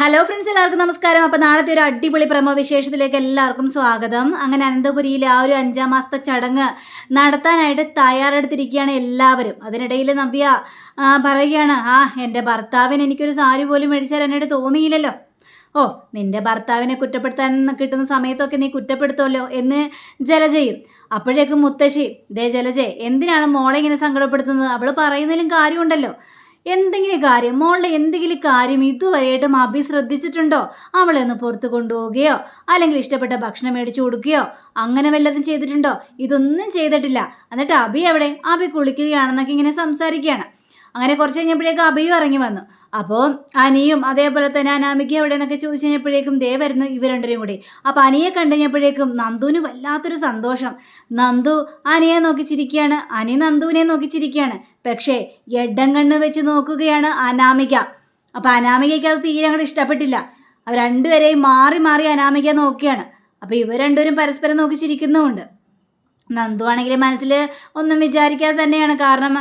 Hello friends എല്ലാവർക്കും നമസ്കാരം. അപ്പോൾ നാളത്തെ ഒരു അടിപൊളി പ്രമോ വിശേഷത്തിലേക്ക് എല്ലാവർക്കും സ്വാഗതം. അങ്ങനെ അനന്തപുരിയിൽ ആ ഒരു അഞ്ചാം മാസത്തെ ചടങ്ങ് നടത്താനായിട്ട് തയ്യാറെടുത്തിരിക്കുകയാണ് എല്ലാവരും. അതിനിടയിൽ നവ്യ പറയുകയാണ് ആ എന്റെ ഭർത്താവിന് എനിക്കൊരു സാരി പോലും മേടിച്ചാൽ എന്നോട് തോന്നിയില്ലല്ലോ. ഓ നിന്റെ ഭർത്താവിനെ കുറ്റപ്പെടുത്താൻ കിട്ടുന്ന സമയത്തൊക്കെ നീ കുറ്റപ്പെടുത്തുമല്ലോ എന്ന് ജലജയും. അപ്പോഴേക്കും മുത്തശ്ശി ദേ ജലജെ എന്തിനാണ് മോളെ ഇങ്ങനെ സങ്കടപ്പെടുത്തുന്നത്? അവൾ പറയുന്നതിലും കാര്യമുണ്ടല്ലോ. എന്തെങ്കിലും കാര്യം മോളുടെ എന്തെങ്കിലും കാര്യം ഇതുവരെയായിട്ടും അബി ശ്രദ്ധിച്ചിട്ടുണ്ടോ? അവളെ ഒന്ന് പുറത്ത് കൊണ്ടുപോവുകയോ അല്ലെങ്കിൽ ഇഷ്ടപ്പെട്ട ഭക്ഷണം മേടിച്ചു കൊടുക്കുകയോ അങ്ങനെ വല്ലതും ചെയ്തിട്ടുണ്ടോ? ഇതൊന്നും ചെയ്തിട്ടില്ല. എന്നിട്ട് അബി എവിടെ? അബി കുളിക്കുകയാണെന്നൊക്കെ ഇങ്ങനെ സംസാരിക്കുകയാണ്. അങ്ങനെ കുറച്ച് കഴിഞ്ഞപ്പോഴേക്കും അഭിയും ഇറങ്ങി വന്നു. അപ്പോൾ അനിയും അതേപോലെ തന്നെ അനാമിക എവിടെ നിന്നൊക്കെ ചോദിച്ചു കഴിഞ്ഞപ്പോഴേക്കും ദേ വരുന്നു ഇവർ രണ്ടുപേരും കൂടി. അപ്പോൾ അനിയെ കണ്ടു കഴിഞ്ഞപ്പോഴേക്കും നന്ദുവിന് വല്ലാത്തൊരു സന്തോഷം. നന്ദു അനിയെ നോക്കി ചിരിക്കുകയാണ് അനി നന്ദുവിനെ നോക്കി ചിരിക്കുകയാണ് പക്ഷേ എഡം കണ്ണ് വെച്ച് നോക്കുകയാണ് അനാമിക. അപ്പോൾ അനാമികയ്ക്ക് അത് തീരെ അങ്ങോട്ട് ഇഷ്ടപ്പെട്ടില്ല. അവർ രണ്ടുപേരെയും മാറി മാറി അനാമിക നോക്കുകയാണ്. അപ്പോൾ ഇവർ രണ്ടുപേരും പരസ്പരം നോക്കി ചിരിക്കുന്നുമുണ്ട് നന്ദു ആണെങ്കിൽ മനസ്സിൽ ഒന്നും വിചാരിക്കാതെ തന്നെയാണ്. കാരണം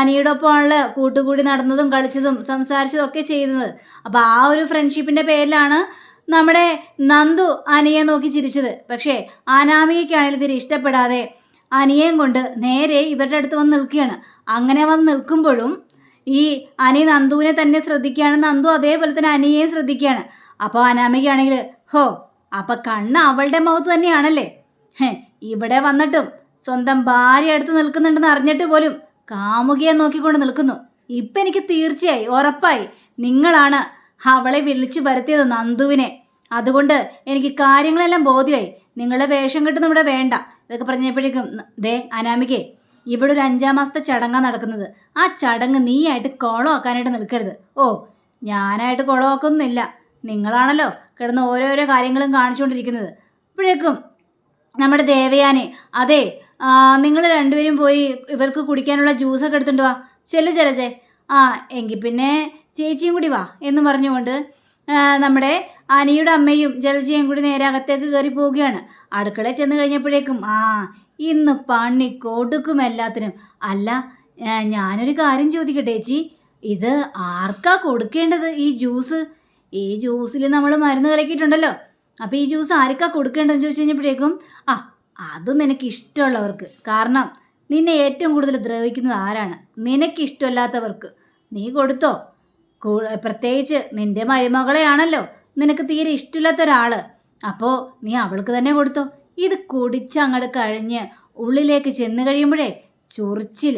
അനിയുടെ ഒപ്പമാണല്ല കൂട്ടുകൂടി നടന്നതും കളിച്ചതും സംസാരിച്ചതും ഒക്കെ ചെയ്യുന്നത്. അപ്പോൾ ആ ഒരു ഫ്രണ്ട്ഷിപ്പിന്റെ പേരിലാണ് നമ്മുടെ നന്ദു അനിയെ നോക്കി ചിരിച്ചത്. പക്ഷേ അനാമികയ്ക്കാണെങ്കിൽ തീരെ ഇഷ്ടപ്പെടാതെ അനിയേയും കൊണ്ട് നേരെ ഇവരുടെ അടുത്ത് വന്ന് നിൽക്കുകയാണ്. അങ്ങനെ വന്ന് നിൽക്കുമ്പോഴും ഈ അനി നന്ദുവിനെ തന്നെ ശ്രദ്ധിക്കുകയാണ്. നന്ദു അതേപോലെ തന്നെ അനിയെയും ശ്രദ്ധിക്കുകയാണ്. അപ്പോൾ അനാമികയാണെങ്കിൽ ഹോ അപ്പം കണ്ണ് അവളുടെ മുഖത്ത് തന്നെയാണല്ലേ? ഇവിടെ വന്നിട്ടും സ്വന്തം ഭാര്യ അടുത്ത് നിൽക്കുന്നുണ്ടെന്ന് അറിഞ്ഞിട്ട് പോലും കാമുകിയെ നോക്കിക്കൊണ്ട് നിൽക്കുന്നു. ഇപ്പം എനിക്ക് തീർച്ചയായി ഉറപ്പായി നിങ്ങളാണ് അവളെ വിളിച്ചു വരുത്തിയത് നന്ദുവിനെ. അതുകൊണ്ട് എനിക്ക് കാര്യങ്ങളെല്ലാം ബോധ്യമായി നിങ്ങളുടെ വേഷം കെട്ടുന്ന ഇവിടെ വേണ്ട. ഇതൊക്കെ പറഞ്ഞപ്പോഴേക്കും ദേ അനാമികെ ഇവിടെ ഒരു അഞ്ചാം മാസത്തെ ചടങ്ങാണ് നടക്കുന്നത്. ആ ചടങ്ങ് നീയായിട്ട് കോളമാക്കാനായിട്ട് നിൽക്കരുത്. ഓ ഞാനായിട്ട് കുളമാക്കൊന്നുമില്ല. നിങ്ങളാണല്ലോ കിടന്ന് ഓരോരോ കാര്യങ്ങളും കാണിച്ചുകൊണ്ടിരിക്കുന്നത്. അപ്പോഴേക്കും നമ്മുടെ ദേവയാനെ. അതെ നിങ്ങൾ രണ്ടുപേരും പോയി ഇവർക്ക് കുടിക്കാനുള്ള ജ്യൂസൊക്കെ എടുത്തുകൊണ്ട് വാ. ചെല്ലു ചെലച്ചേ ആ എങ്കിൽ പിന്നെ ചേച്ചിയും കൂടി വാ എന്ന് പറഞ്ഞുകൊണ്ട് നമ്മുടെ അനിയുടെ അമ്മയും ജലജയും കൂടി നേരെ അകത്തേക്ക് കയറി പോവുകയാണ്. അടുക്കളയിൽ ചെന്ന് കഴിഞ്ഞപ്പോഴേക്കും ആ ഇന്ന് പണി കൊടുക്കും എല്ലാത്തിനും. അല്ല ഞാനൊരു കാര്യം ചോദിക്കട്ടെ ചേച്ചി? ഇത് ആർക്കാ കൊടുക്കേണ്ടത് ഈ ജ്യൂസ് ഈ ജ്യൂസിൽ നമ്മൾ മരുന്ന് കലക്കിയിട്ടുണ്ടല്ലോ. അപ്പോൾ ഈ ജ്യൂസ് ആർക്കാ കൊടുക്കേണ്ടതെന്ന് ചോദിച്ചു കഴിഞ്ഞപ്പോഴേക്കും ആ അത് നിനക്ക് ഇഷ്ടമുള്ളവർക്ക്. കാരണം നിന്നെ ഏറ്റവും കൂടുതൽ ദ്രവിക്കുന്നത് ആരാണ്? നിനക്ക് ഇഷ്ടമല്ലാത്തവർക്ക്. നീ കൊടുത്തോ? പ്രത്യേകിച്ച് നിന്റെ മരുമകളെയാണല്ലോ. നിനക്ക് തീരെ ഇഷ്ടമില്ലാത്ത ഒരാൾ അപ്പോൾ നീ അവൾക്ക് തന്നെ കൊടുത്തോ? ഇത് കുടിച്ച് അങ്ങോട്ട് കഴിഞ്ഞ് ഉള്ളിലേക്ക് ചെന്ന് കഴിയുമ്പോഴേ ചൊറിച്ചിൽ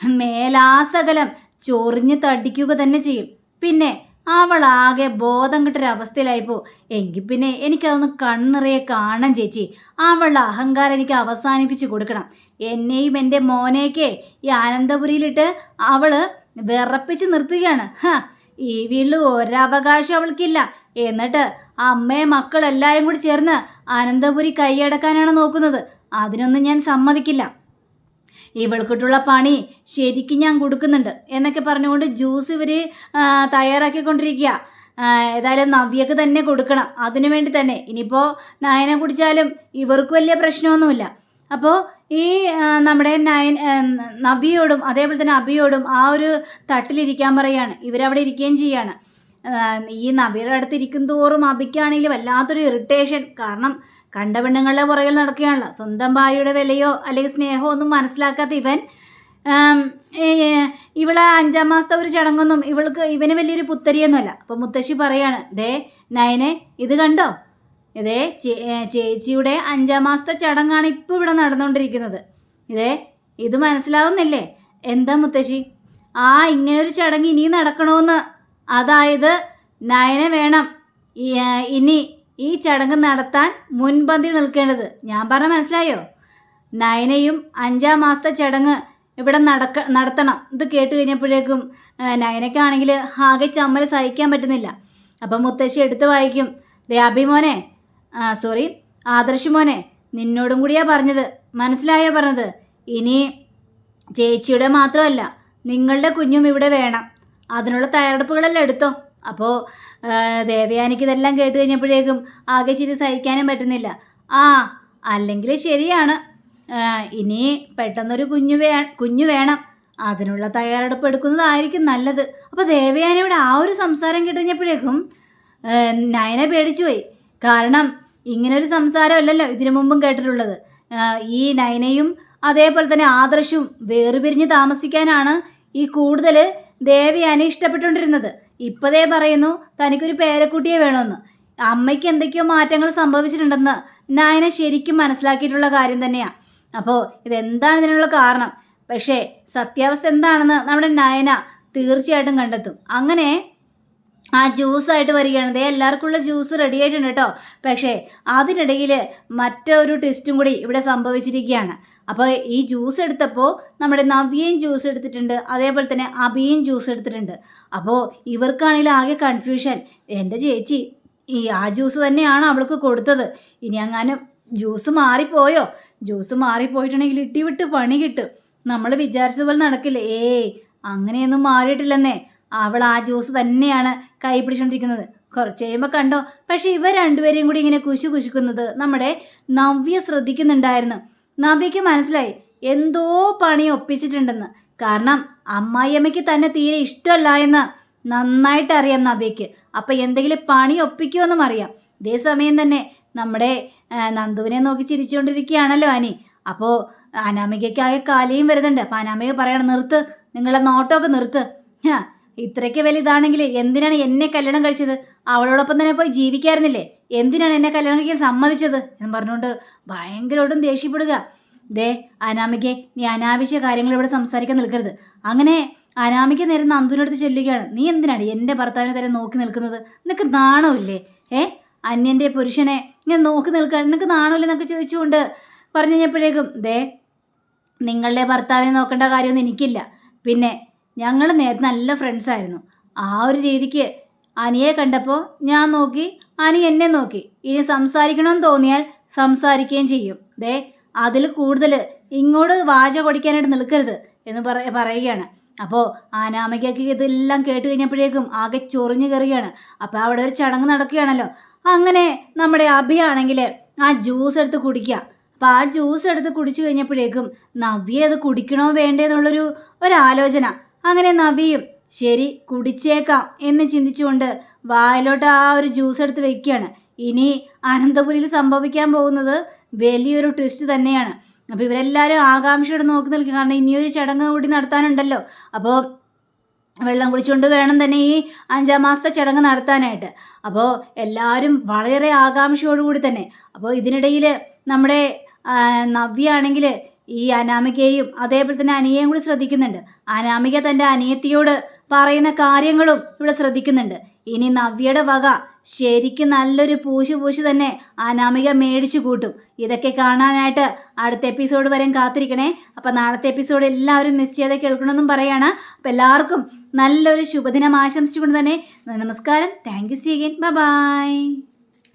മേലാസകലം ചൊറിഞ്ഞ് തടിക്കുക തന്നെ ചെയ്യും. പിന്നെ അവളാകെ ബോധം കിട്ടൊരവസ്ഥയിലായിപ്പോ എങ്കിൽ പിന്നെ എനിക്കതൊന്ന് കണ്ണിറയെ കാണാൻ ചേച്ചി. അവളുടെ അഹങ്കാരം എനിക്ക് അവസാനിപ്പിച്ച് കൊടുക്കണം. എന്നെയും എന്റെ മോനെയൊക്കെ ഈ ആനന്ദപുരിയിലിട്ട് അവൾ വിറപ്പിച്ച് നിർത്തുകയാണ്. ഹാ ഈ വീട്ടിൽ ഒരവകാശം അവൾക്കില്ല. എന്നിട്ട് അമ്മയും മക്കളെല്ലാവരും കൂടി ചേർന്ന് അനന്തപുരി കൈയടക്കാനാണ് നോക്കുന്നത്. അതിനൊന്നും ഞാൻ സമ്മതിക്കില്ല. ഇവൾക്കിട്ടുള്ള പണി ശരിക്കും ഞാൻ കൊടുക്കുന്നുണ്ട് എന്നൊക്കെ പറഞ്ഞുകൊണ്ട് ജ്യൂസ് ഇവർ തയ്യാറാക്കിക്കൊണ്ടിരിക്കുക. ഏതായാലും നവ്യക്ക് തന്നെ കൊടുക്കണം. അതിനു വേണ്ടി തന്നെ. ഇനിയിപ്പോൾ നയനെ കുടിച്ചാലും ഇവർക്ക് വലിയ പ്രശ്നമൊന്നുമില്ല. അപ്പോൾ ഈ നമ്മുടെ നയൻ നവ്യയോടും അതേപോലെ തന്നെ അബിയോടും ആ ഒരു തട്ടിലിരിക്കാൻ പറയുകയാണ് ഇവരവിടെ ഇരിക്കുകയും ചെയ്യാണ്. ആ, ഈ നബിയുടെ അടുത്ത് ഇരിക്കും തോറും അബിക്കാണെങ്കിൽ വല്ലാത്തൊരു ഇറിറ്റേഷൻ കാരണം കണ്ട പെണ്ണുങ്ങളുടെ പുറകിൽ നടക്കുകയാണല്ലോ. സ്വന്തം ഭാര്യയുടെ വിലയോ അല്ലെങ്കിൽ സ്നേഹമോ ഒന്നും മനസ്സിലാക്കാത്ത ഇവൻ ഇവളെ അഞ്ചാം മാസത്തെ ഒരു ചടങ്ങൊന്നും ഇവൾക്ക് ഇവന് വലിയൊരു പുത്തരിയൊന്നുമല്ല. അപ്പോൾ മുത്തശ്ശി പറയാണ് ദേ നയനെ ഇത് കണ്ടോ? ഇതേ ചേച്ചിയുടെ അഞ്ചാം മാസത്തെ ചടങ്ങാണ് ഇപ്പോൾ ഇവിടെ നടന്നുകൊണ്ടിരിക്കുന്നത്. ഇതേ ഇത് മനസ്സിലാവുന്നില്ലേ? എന്താ മുത്തശ്ശി? ആ ഇങ്ങനൊരു ചടങ്ങ് ഇനിയും നടക്കണമെന്ന് അതായത് നയന വേണം. ഇനി ഈ ചടങ്ങ് നടത്താൻ മുൻപന്തി നിൽക്കേണ്ടത്. ഞാൻ പറഞ്ഞ മനസ്സിലായോ? നയനയും അഞ്ചാം മാസത്തെ ചടങ്ങ് ഇവിടെ നടക്ക നടത്തണം. ഇത് കേട്ട് കഴിഞ്ഞപ്പോഴേക്കും നയനക്കാണെങ്കിൽ ആകെ ചമ്മൽ സഹിക്കാൻ പറ്റുന്നില്ല. അപ്പം മുത്തശ്ശി എടുത്ത് വായിക്കും. ദേ അഭിമോനെ സോറി ആദർശ് മോനെ നിന്നോടും കൂടിയാ പറഞ്ഞത്. മനസ്സിലായോ പറഞ്ഞത്? ഇനി ചേച്ചിയുടെ മാത്രമല്ല നിങ്ങളുടെ കുഞ്ഞും ഇവിടെ വേണം. അതിനുള്ള തയ്യാറെടുപ്പുകളെല്ലാം എടുത്തോ? അപ്പോൾ ദേവയാനിക്ക് ഇതെല്ലാം കേട്ട് കഴിഞ്ഞപ്പോഴേക്കും ആകെ ചിരി സഹിക്കാനും പറ്റുന്നില്ല. ആ അല്ലെങ്കിൽ ശരിയാണ്. ഇനി പെട്ടെന്നൊരു കുഞ്ഞു വേ കുഞ്ഞു വേണം. അതിനുള്ള തയ്യാറെടുപ്പ് എടുക്കുന്നതായിരിക്കും നല്ലത്. അപ്പോൾ ദേവയാനിയുടെ ആ ഒരു സംസാരം കേട്ട് കഴിഞ്ഞപ്പോഴേക്കും ഏഹ്, നയന പേടിച്ചു പോയി. കാരണം ഇങ്ങനൊരു സംസാരമല്ലല്ലോ ഇതിനു മുമ്പും കേട്ടിട്ടുള്ളത്. ഈ നയനയും അതേപോലെ തന്നെ ആദർശവും വേർപിരിഞ്ഞ് താമസിക്കാനാണ് ഈ കൂടുതൽ ദേവയാനി ഇഷ്ടപ്പെട്ടുകൊണ്ടിരുന്നത്. ഇപ്പതേ പറയുന്നു തനിക്കൊരു പേരക്കുട്ടിയെ വേണമെന്ന് അമ്മയ്ക്ക് എന്തൊക്കെയോ മാറ്റങ്ങൾ സംഭവിച്ചിട്ടുണ്ടെന്ന് നായന ശരിക്കും മനസ്സിലാക്കിയിട്ടുള്ള കാര്യം തന്നെയാണ് അപ്പോൾ ഇതെന്താണ് ഇതിനുള്ള കാരണം? പക്ഷേ സത്യാവസ്ഥ എന്താണെന്ന് നമ്മുടെ നയന തീർച്ചയായിട്ടും കണ്ടെത്തും. അങ്ങനെ ആ ജ്യൂസായിട്ട് വരികയാണ്. ദേ എല്ലാവർക്കും ഉള്ള ജ്യൂസ് റെഡി ആയിട്ടുണ്ട് കേട്ടോ പക്ഷേ അതിനിടയിൽ മറ്റൊരു ട്വിസ്റ്റും കൂടി ഇവിടെ സംഭവിച്ചിരിക്കുകയാണ്. അപ്പോൾ ഈ ജ്യൂസ് എടുത്തപ്പോൾ നമ്മുടെ നവ്യയും ജ്യൂസ് എടുത്തിട്ടുണ്ട്. അതേപോലെ തന്നെ അബിയും ജ്യൂസ് എടുത്തിട്ടുണ്ട്. അപ്പോൾ ഇവർക്കാണെങ്കിൽ ആകെ കൺഫ്യൂഷൻ എന്റെ ചേച്ചി ഈ ആ ജ്യൂസ് തന്നെയാണ് അവൾക്ക് കൊടുത്തത്. ഇനി അങ്ങനെ ജ്യൂസ് മാറിപ്പോയോ? ജ്യൂസ് മാറിപ്പോയിട്ടുണ്ടെങ്കിൽ ഇട്ടി വിട്ട് പണി കിട്ടും. നമ്മൾ വിചാരിച്ചതുപോലെ നടക്കില്ല? ഏയ് അങ്ങനെയൊന്നും മാറിയിട്ടില്ലെന്നേ. അവൾ ആ ജ്യൂസ് തന്നെയാണ് കൈ പിടിച്ചുകൊണ്ടിരിക്കുന്നത് കുറച്ച് കഴിയുമ്പോൾ കണ്ടോ പക്ഷേ ഇവർ രണ്ടുപേരെയും കൂടി ഇങ്ങനെ കുശു കുശുക്കുന്നത് നമ്മുടെ നവ്യ ശ്രദ്ധിക്കുന്നുണ്ടായിരുന്നു. നവ്യയ്ക്ക് മനസ്സിലായി എന്തോ പണി ഒപ്പിച്ചിട്ടുണ്ടെന്ന്. കാരണം അമ്മായിയമ്മയ്ക്ക് തന്നെ തീരെ ഇഷ്ടമല്ല എന്ന് നന്നായിട്ട് അറിയാം നവ്യയ്ക്ക്. അപ്പം എന്തെങ്കിലും പണി ഒപ്പിക്കുമെന്നും അറിയാം. ഇതേ സമയം തന്നെ നമ്മുടെ നന്ദുവിനെ നോക്കി ചിരിച്ചുകൊണ്ടിരിക്കുകയാണല്ലോ അനി. അപ്പോൾ അനാമികയ്ക്കാകെ കാലിയും വരുന്നുണ്ട്. അപ്പം അനാമിക പറയണം നിർത്ത് നിങ്ങളെ നോട്ടമൊക്കെ നിർത്ത്. ഇത്രയ്ക്ക് വലുതാണെങ്കിൽ എന്തിനാണ് എന്നെ കല്യാണം കഴിച്ചത്? അവളോടൊപ്പം തന്നെ പോയി ജീവിക്കായിരുന്നില്ലേ? എന്തിനാണ് എന്നെ കല്യാണം കഴിക്കാൻ സമ്മതിച്ചത്? എന്ന് പറഞ്ഞുകൊണ്ട് ഭയങ്കരമായിട്ടും ദേഷ്യപ്പെടുക. ദേ അനാമിക്ക് നീ അനാവശ്യ കാര്യങ്ങൾ ഇവിടെ സംസാരിക്കാൻ നിൽക്കരുത്. അങ്ങനെ അനാമിക നേരെ നന്ദുവിനടുത്ത് ചൊല്ലുകയാണ്. നീ എന്തിനാണ് എന്റെ ഭർത്താവിനെ തന്നെ നോക്കി നിൽക്കുന്നത്? നിനക്ക് നാണമില്ലേ? ഏ? അന്യന്റെ പുരുഷനെ ഞാൻ നോക്കി നിൽക്കാൻ നിനക്ക് നാണമില്ലേ എന്നൊക്കെ ചോദിച്ചുകൊണ്ട് പറഞ്ഞു കഴിഞ്ഞപ്പോഴേക്കും ദേ നിങ്ങളുടെ ഭർത്താവിനെ നോക്കേണ്ട കാര്യമൊന്നും എനിക്കില്ല. പിന്നെ ഞങ്ങൾ നേരത്തെ നല്ല ഫ്രണ്ട്സായിരുന്നു ആ ഒരു രീതിക്ക് അനിയെ കണ്ടപ്പോൾ ഞാൻ നോക്കി അനി എന്നെ നോക്കി. ഇനി സംസാരിക്കണമെന്ന് തോന്നിയാൽ സംസാരിക്കുകയും ചെയ്യും. ദേ അതിൽ കൂടുതൽ ഇങ്ങോട്ട് വാച കൊടിക്കാനായിട്ട് നിൽക്കരുത് എന്ന് പറ പറയുകയാണ്. അപ്പോൾ ആനാമയ്ക്കൊക്കെ ഇതെല്ലാം കേട്ട് കഴിഞ്ഞപ്പോഴേക്കും ആകെ ചൊറിഞ്ഞു കയറുകയാണ്. അപ്പോൾ അവിടെ ഒരു ചടങ്ങ് നടക്കുകയാണല്ലോ. അങ്ങനെ നമ്മുടെ അഭിയാണെങ്കിൽ ആ ജ്യൂസ് എടുത്ത് കുടിക്കുക. അപ്പോൾ ആ ജ്യൂസ് എടുത്ത് കുടിച്ചു കഴിഞ്ഞപ്പോഴേക്കും നവ്യ അത് കുടിക്കണോ വേണ്ടേ എന്നുള്ളൊരു ഒരാലോചന. അങ്ങനെ നവിയും ശരി കുടിച്ചേക്കാം എന്ന് ചിന്തിച്ചുകൊണ്ട് വായിലോട്ട് ആ ഒരു ജ്യൂസ് എടുത്ത് വെക്കുകയാണ്. ഇനി അനന്തപുരിയിൽ സംഭവിക്കാൻ പോകുന്നത് വലിയൊരു ട്വിസ്റ്റ് തന്നെയാണ്. അപ്പോൾ ഇവരെല്ലാവരും ആകാംക്ഷയോടെ നോക്കി നിൽക്കും. കാരണം ഇനിയൊരു ചടങ്ങ് കൂടി നടത്താനുണ്ടല്ലോ. അപ്പോൾ വെള്ളം കുടിച്ചുകൊണ്ട് വേണം തന്നെ ഈ അഞ്ചാം മാസത്തെ ചടങ്ങ് നടത്താനായിട്ട്. അപ്പോൾ എല്ലാവരും വളരെ ആകാംക്ഷയോടുകൂടി തന്നെ. അപ്പോൾ ഇതിനിടയിൽ നമ്മുടെ നവ്യാണെങ്കിൽ ഈ അനാമികയെയും അതേപോലെ തന്നെ അനിയെയും കൂടി ശ്രദ്ധിക്കുന്നുണ്ട്. അനാമിക തന്റെ അനിയത്തിയോട് പറയുന്ന കാര്യങ്ങളും ഇവിടെ ശ്രദ്ധിക്കുന്നുണ്ട്. ഇനി നവ്യയുടെ വക ശരിക്കും നല്ലൊരു പൂശു പൂശു തന്നെ അനാമിക മേടിച്ചു കൂട്ടും. ഇതൊക്കെ കാണാനായിട്ട് അടുത്ത എപ്പിസോഡ് വരെ കാത്തിരിക്കണേ. അപ്പം നാളത്തെ എപ്പിസോഡ് എല്ലാവരും മിസ് ചെയ്ത് കേൾക്കണമെന്നും പറയാണ്. അപ്പം എല്ലാവർക്കും നല്ലൊരു ശുഭദിനം ആശംസിച്ചുകൊണ്ട് തന്നെ നമസ്കാരം. Thank you see again bye